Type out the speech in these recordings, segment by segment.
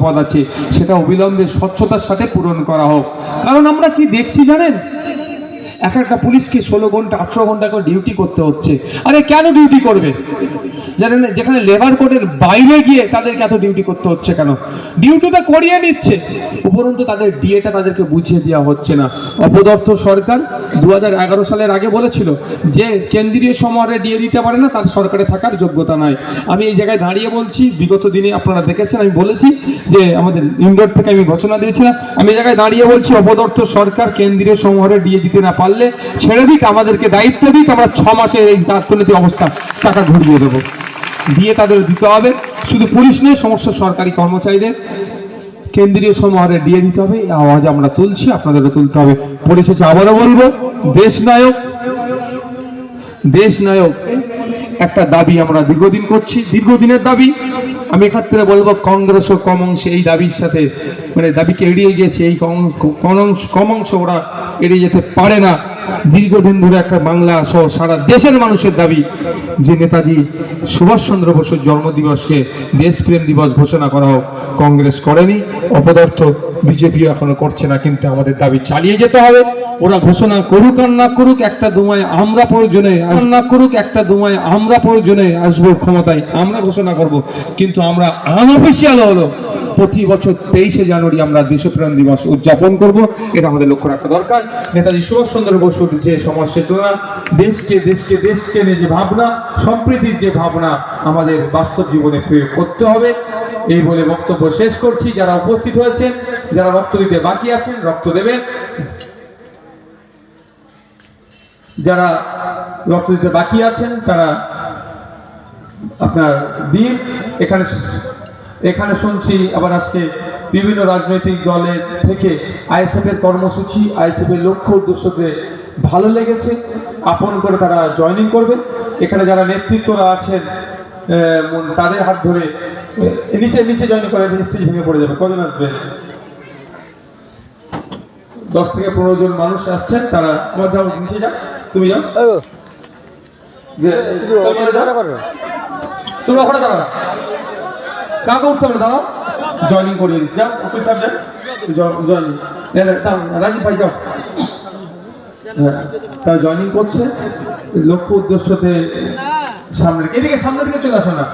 পদ আছে সেটা অবিলম্বে স্বচ্ছতার সাথে পূরণ করা হোক। কারণ আমরা কি দেখছি জানেন? এক একটা পুলিশকে ষোলো ঘণ্টা, আঠেরো ঘণ্টা করে ডিউটি করতে হচ্ছে। আরে কেন ডিউটি করবে? জানেন যেখানে লেবার কোডের বাইরে গিয়ে তাদেরকে এত ডিউটি করতে হচ্ছে কেন? ডিউটি তো করিয়ে নিচ্ছে। উপরন্তু তাদের ডিএটা তাদেরকে বুঝিয়ে দেওয়া হচ্ছে না। অপদর্থ সরকার দু সালের আগে বলেছিল যে কেন্দ্রীয় সমরে ডিএ দিতে পারে না, তার সরকারে থাকার যোগ্যতা নাই। আমি এই জায়গায় দাঁড়িয়ে বলছি, বিগত দিনে আপনারা দেখেছেন, আমি বলেছি যে আমাদের ইন্ডোর থেকে আমি ঘোষণা দিয়েছিলাম। আমি এই জায়গায় দাঁড়িয়ে বলছি, অপদর্থ সরকার কেন্দ্রীয় সমরে ডিএ দিতে না পারলে ছেড়ে দিক, আমাদেরকে দায়িত্ব দিক, আমরা ছ মাসের এই অর্থনৈতিক অবস্থা টাকা ঘুরিয়ে দেবো। দিয়ে তাদের দিতে হবে। শুধু পুলিশ নয়, সমস্ত সরকারি কর্মচারীদের কেন্দ্রীয় সমাহারে দিয়ে দিতে হবে। আওয়াজ আমরা তুলছি, আপনাদেরও তুলতে হবে। পরিশেষে আবারও বলব, দেশ নায়ক দেশ নায়ক, একটা দাবি আমরা দীর্ঘদিন করছি। দীর্ঘদিনের দাবি, আমি এক্ষেত্রে বলব, কংগ্রেস ও কম অংশে এই দাবির সাথে মানে দাবিকে এড়িয়ে গিয়েছে, এই কম- কম কম অংশ ওরা এড়িয়ে যেতে পারে না। দীর্ঘদিন ধরে একটা বাংলা সহ সারা দেশের মানুষের দাবি যে নেতাজি সুভাষচন্দ্র বসুর জন্মদিবসকে দেশপ্রেম দিবস ঘোষণা করা হোক, কংগ্রেস করেনি, অপদার্থ বিজেপি এখনও করছে না, কিন্তু আমাদের দাবি চালিয়ে যেতে হবে। ওরা ঘোষণা করুক আর না করুক, একটা দুমায় আমরা প্রয়োজনে আর না করুক, একটা দুমায় আমরা প্রয়োজনে আসব ক্ষমতায়, আমরা ঘোষণা করব। কিন্তু আমরা আনঅফিসিয়াল হলো। প্রতি বছর তেইশে জানুয়ারি আমরা দেশপ্রেম দিবস উদযাপন করব। এটা আমাদের লক্ষ্য রাখা দরকার। নেতাজি সুভাষচন্দ্র বসুর যে সমাজ চেতনা দেশকে দেশকে দেশকে নিয়ে যে ভাবনা, সম্প্রীতির যে ভাবনা আমাদের বাস্তব জীবনে প্রয়োগ করতে হবে। এই বলে বক্তব্য শেষ করছি। যারা উপস্থিত হয়েছেন, যারা রক্ত দিতে বাকি আছেন, রক্ত দেবেন। যারা রক্ত দিতে বাকি আছেন, তারা আপনার দিন এখানে এখানে শুনছি আবার আজকে বিভিন্ন রাজনৈতিক দলের থেকে আইএসএফ এর কর্মসূচি আইএসএফ এর লক্ষ্য উদ্দেশ্যকে ভালো লেগেছে। আপন করে তারা জয়েনিং করবে। এখানে যারা নেতৃত্বরা আছেন তাদের হাত ধরে নিচে নিচে জয়েন করে স্টেজ ভেঙে পড়ে যাবে। কজন আসবে? দশ থেকে পনেরো জন মানুষ আসছেন তারা আমার যাও নিচে যাও। তুমি যাও। যে তোমার ওখানে দাঁড়াও। কাকে উঠতে হবে দাঁড়াও। জয়েনিং করিয়ে দিচ্ছি। যাও অফিস সাহেব জয়েনিং রাজীব ভাই যাও। হ্যাঁ, তারা জয়েনিং করছে। লক্ষ্য উদ্দেশ্যতে সামনে এদিকে সামনের দিকে চলে আসো না।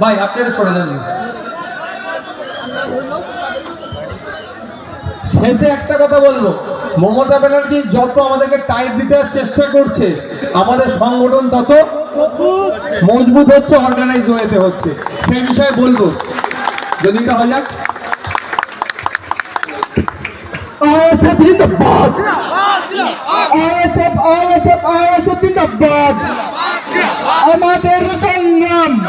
ভাই আপনি একটু সরে যান। শেষে একটা কথা বলব। মমতা ব্যানার্জি যত আমাদেরকে টাইট দিতে চেষ্টা করছে আমাদের সংগঠন তত মজবুত হচ্ছে অর্গানাইজ হয়েতে হচ্ছে। সেই বিষয়ে বলব। যদি এটা হয় যাক। ISF জিন্দাবাদ। ISF ISF ISF জিন্দাবাদ। আমাদের সংগ্রাম।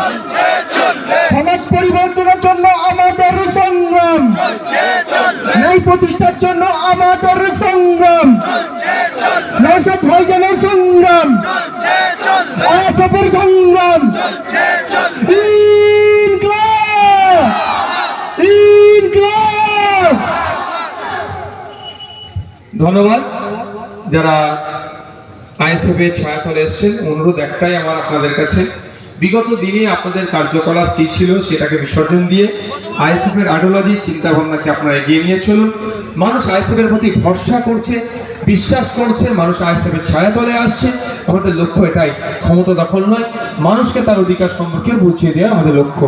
সমাজ পরিবর্তনের জন্য আমাদের সংগ্রাম। ন্যায় প্রতিষ্ঠার জন্য আমাদের সংগ্রাম। নৌসাদ ISF সংগ্রাম। ধন্যবাদ। যারা আইএসএফ এর ছায়াতলে এসছেন অনুরোধ একটাই আমার আপনাদের কাছে। বিগত দিনে আপনাদের কার্যকলাপ কী ছিল সেটাকে বিসর্জন দিয়ে আইএসএফ এর আইডিওলজি চিন্তা ভাবনাকে আপনারা এগিয়ে নিয়ে চলুন। মানুষ আইএসএফ এর প্রতি ভরসা করছে, বিশ্বাস করছে, মানুষ আইএসএফ এর ছায়াতলে আসছে। আমাদের লক্ষ্য এটাই, ক্ষমতা দখল নয়। মানুষকে তার অধিকার সম্পর্কে বুঝিয়ে দেওয়া আমাদের লক্ষ্য।